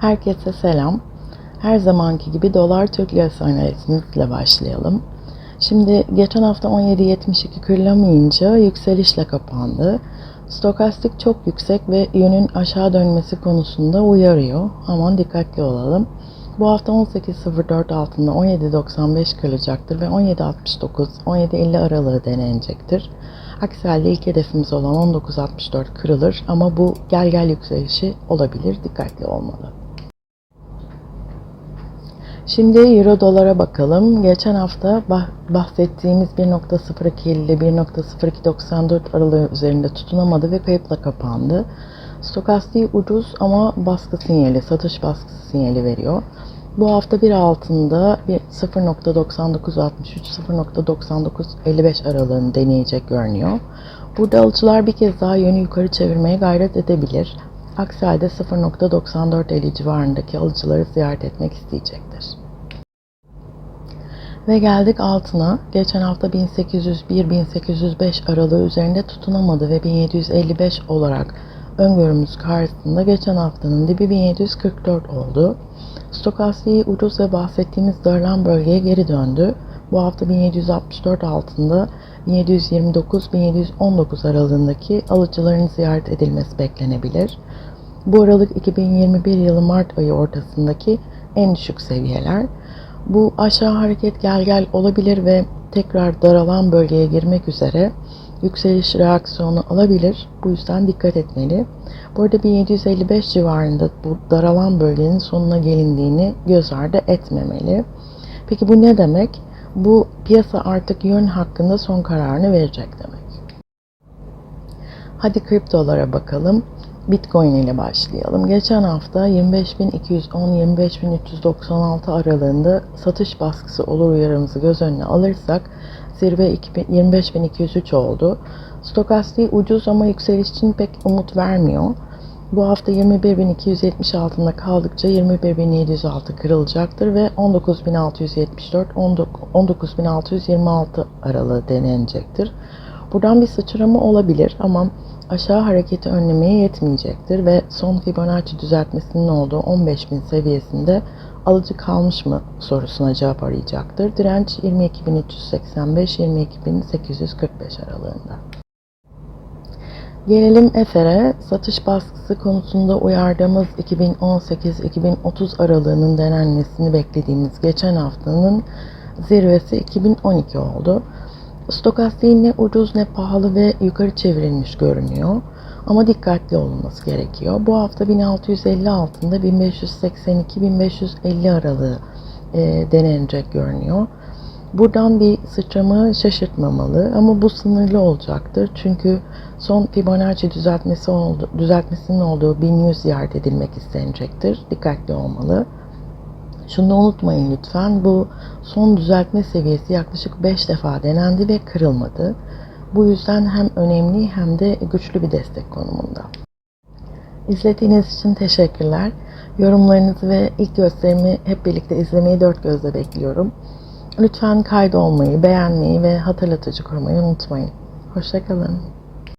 Herkese selam. Her zamanki gibi dolar Türk lirası analizimizle başlayalım. Şimdi geçen hafta 17.72 kırılamayınca yükselişle kapandı. Stokastik çok yüksek ve yönün aşağı dönmesi konusunda uyarıyor. Aman dikkatli olalım. Bu hafta 18.04 altında 17.95 kırılacaktır ve 17.69 17.50 aralığı denenecektir. Aksi halde ilk hedefimiz olan 19.64 kırılır ama bu gel gel yükselişi olabilir. Dikkatli olmalı. Şimdi euro dolara bakalım. Geçen hafta bah- bahsettiğimiz 1.02 ile 1.0294 aralığı üzerinde tutunamadı ve kayıpla kapandı. Stokastiği ucuz ama baskı sinyali, satış baskısı sinyali veriyor. Bu hafta bir altında bir 0.9963 0.9955 aralığını deneyecek görünüyor. Burada alıcılar bir kez daha yönü yukarı çevirmeye gayret edebilir. Aksi halde 0.9450 civarındaki alıcıları ziyaret etmek isteyecektir. Ve geldik altına. Geçen hafta 1801-1805 aralığı üzerinde tutunamadı ve 1755 olarak öngörümüz karşısında geçen haftanın dibi 1744 oldu. Stokastiği ucuz ve bahsettiğimiz darılan bölgeye geri döndü. Bu hafta 1764 altında 1729-1719 aralığındaki alıcıların ziyaret edilmesi beklenebilir. Bu aralık 2021 yılı Mart ayı ortasındaki en düşük seviyeler. Bu aşağı hareket gel gel olabilir ve tekrar daralan bölgeye girmek üzere yükseliş reaksiyonu alabilir. Bu yüzden dikkat etmeli. Bu arada 1755 civarında bu daralan bölgenin sonuna gelindiğini göz ardı etmemeli. Peki bu ne demek? Bu piyasa artık yön hakkında son kararını verecek demek. Hadi kriptolara bakalım. Bitcoin ile başlayalım. Geçen hafta 25.210-25.396 aralığında satış baskısı olur uyarımızı göz önüne alırsak zirve 25.203 oldu. Stokastiği ucuz ama yükseliş için pek umut vermiyor. Bu hafta 21.270 altında kaldıkça 21.706 kırılacaktır ve 19.674 19.626 aralığı denenecektir. Buradan bir sıçrama olabilir ama aşağı hareketi önlemeye yetmeyecektir ve son Fibonacci düzeltmesinin olduğu 15.000 seviyesinde alıcı kalmış mı sorusuna cevap arayacaktır. Direnç 22.385-22.845 aralığında. Gelelim Efer'e. Satış baskısı konusunda uyardığımız 2018-2030 aralığının denenmesini beklediğimiz geçen haftanın zirvesi 2012 oldu. Stokastiğin ne ucuz ne pahalı ve yukarı çevrilmiş görünüyor. Ama dikkatli olunması gerekiyor. Bu hafta 1650 altında 1582-1550 aralığı e, denenecek görünüyor. Buradan bir sıçramı şaşırtmamalı ama bu sınırlı olacaktır. Çünkü son Fibonacci düzeltmesi oldu, düzeltmesinin olduğu 1100 ziyaret edilmek istenecektir. Dikkatli olmalı. Şunu unutmayın lütfen. Bu son düzeltme seviyesi yaklaşık 5 defa denendi ve kırılmadı. Bu yüzden hem önemli hem de güçlü bir destek konumunda. İzlediğiniz için teşekkürler. Yorumlarınızı ve ilk gösterimi hep birlikte izlemeyi dört gözle bekliyorum. Lütfen kaydolmayı, beğenmeyi ve hatırlatıcı kurmayı unutmayın. Hoşçakalın.